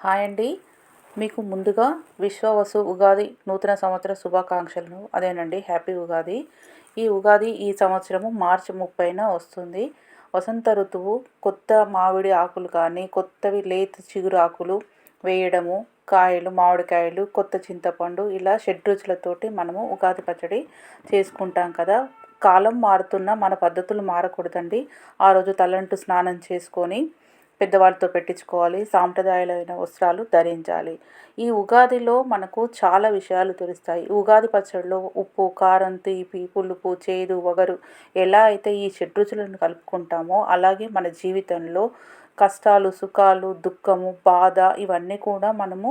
Hi అండి. మీకు ముందుగా విశ్వవసు ఉగాది నూతన సంవత్సర శుభాకాంక్షలను అదేనండి హ్యాపీ ఉగాది. ఈ ఉగాది ఈ సంవత్సరము మార్చి ముప్పైన వస్తుంది. వసంత ఋతువు కొత్త మామిడి ఆకులు కానీ కొత్తవి లేత చిగురు ఆకులు వేయడము కాయలు మామిడికాయలు కొత్త చింతపండు ఇలా షడ్రుచులతోటి మనము ఉగాది పచ్చడి చేసుకుంటాం కదా. కాలం మారుతున్న మన పద్ధతులు మారకూడదండి. ఆ రోజు తలంటు స్నానం చేసుకొని పెద్దవాళ్ళతో పెట్టించుకోవాలి సాంప్రదాయాలైన వస్త్రాలు ధరించాలి. ఈ ఉగాదిలో మనకు చాలా విషయాలు తెలుస్తాయి. ఉగాది పచ్చడిలో ఉప్పు కారం తీపి పులుపు చేదు వగరు ఎలా అయితే ఈ షడ్రుచులను కలుపుకుంటామో అలాగే మన జీవితంలో కష్టాలు సుఖాలు దుఃఖము బాధ ఇవన్నీ కూడా మనము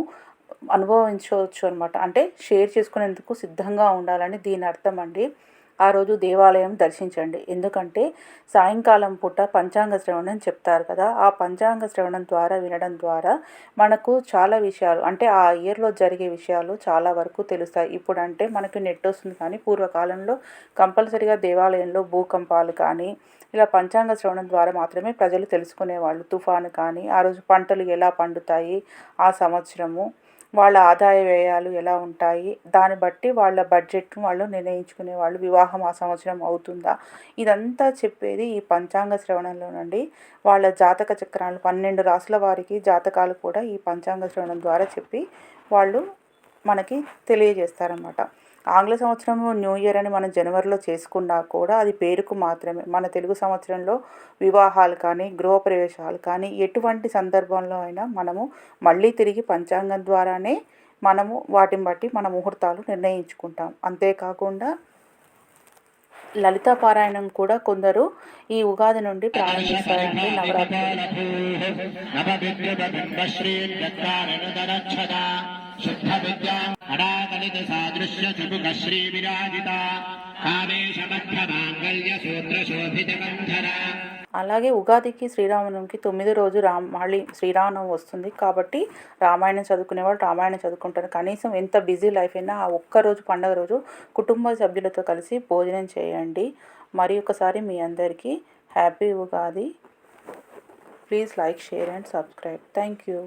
అనుభవించవచ్చు అనమాట అంటే షేర్ చేసుకునేందుకు సిద్ధంగా ఉండాలని దీని అర్థం అండి. ఆ రోజు దేవాలయం దర్శించండి. ఎందుకంటే సాయంకాలం పూట పంచాంగ శ్రవణం చెప్తారు కదా. ఆ పంచాంగ శ్రవణం ద్వారా వినడం ద్వారా మనకు చాలా విషయాలు అంటే ఆ ఇయర్లో జరిగే విషయాలు చాలా వరకు తెలుస్తాయి. ఇప్పుడు అంటే మనకు నెట్ వస్తుంది కానీ పూర్వకాలంలో కంపల్సరిగా దేవాలయంలో భూకంపాలు కానీ ఇలా పంచాంగ శ్రవణం ద్వారా మాత్రమే ప్రజలు తెలుసుకునేవాళ్ళు. తుఫాను కానీ ఆ రోజు పంటలు ఎలా పండుతాయి ఆ సంవత్సరము. వాళ్ళ ఆదాయ వ్యయాలు ఎలా ఉంటాయి? దాన్ని బట్టి వాళ్ళ బడ్జెట్ను వాళ్ళు నిర్ణయించుకునే వాళ్ళు వివాహం ఆ సంవత్సరం అవుతుందా? ఇదంతా చెప్పేది ఈ పంచాంగ శ్రవణంలోనండి. వాళ్ళ జాతక చక్రాలు పన్నెండు రాసుల వారికి జాతకాలు కూడా ఈ పంచాంగ శ్రవణం ద్వారా చెప్పి వాళ్ళు మనకి తెలియజేస్తారన్నమాట. ఆంగ్ల సంవత్సరం న్యూ ఇయర్ అని మనం జనవరిలో చేసుకున్నా కూడా అది పేరుకు మాత్రమే మన తెలుగు సంవత్సరంలో వివాహాలు కానీ గృహప్రవేశాలు కానీ ఎటువంటి సందర్భంలో అయినా మనము మళ్ళీ తిరిగి పంచాంగం ద్వారానే మనము వాటిని బట్టి మన ముహూర్తాలు నిర్ణయించుకుంటాం అంతేకాకుండా లలిత పారాయణం కూడా కొందరు ఈ ఉగాది నుండి ప్రారంభిస్తారండి నవరాత్రి శుద్ధ విద్యాం అడాకలిత సాదృశ్య చటుక శ్రీ విరాజిత మాంగళ్య సూత్ర శోభిత కంధర అలాగే ఉగాదికి శ్రీరామనవమికి తొమ్మిది రోజు రామ్ మళ్ళీ శ్రీరామనవమి వస్తుంది కాబట్టి రామాయణం చదువుకునేవాళ్ళు రామాయణం చదువుకుంటారు. కనీసం ఎంత బిజీ లైఫ్ అయినా ఆ ఒక్కరోజు పండగ రోజు కుటుంబ సభ్యులతో కలిసి భోజనం చేయండి. మరి ఒకసారి మీ అందరికీ happy Ugadi. Please like share and subscribe. Thank you.